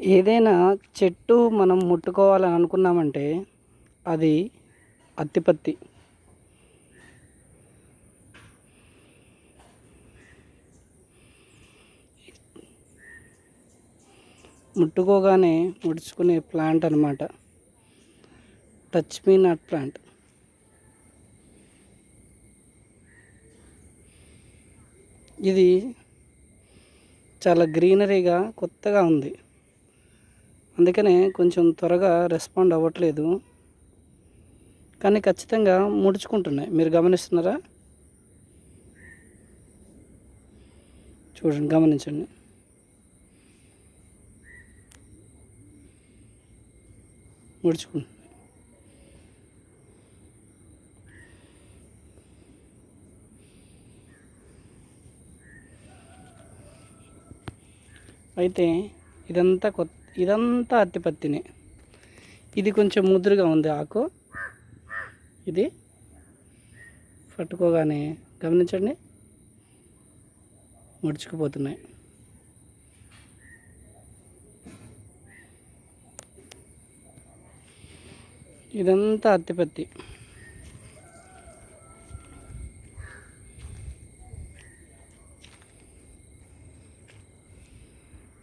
ఏదైనా చెట్టు మనం ముట్టుకోవాలని అనుకున్నామంటే అది అత్తిపత్తి. ముట్టుకోగానే ముడుచుకునే ప్లాంట్ అనమాట టచ్ మీ నాట్ ప్లాంట్ ఇది చాలా గ్రీనరీగా కొత్తగా ఉంది. అందుకనే కొంచెం త్వరగా రెస్పాండ్ అవ్వట్లేదు. కానీ ఖచ్చితంగా ముడుచుకుంటున్నాయి. మీరు గమనిస్తున్నారా? చూడండి గమనించండి. ముడుచుకుంటున్నాయి. అయితే ఇదంతా కొత్త ఇదంతా అత్తిపత్తినే ఇది కొంచెం ముదురుగా ఉంది ఆకు. ఇది పట్టుకోగానే గమనించండి. ముడుచుకుపోతున్నాయి. ఇదంతా అత్తిపత్తి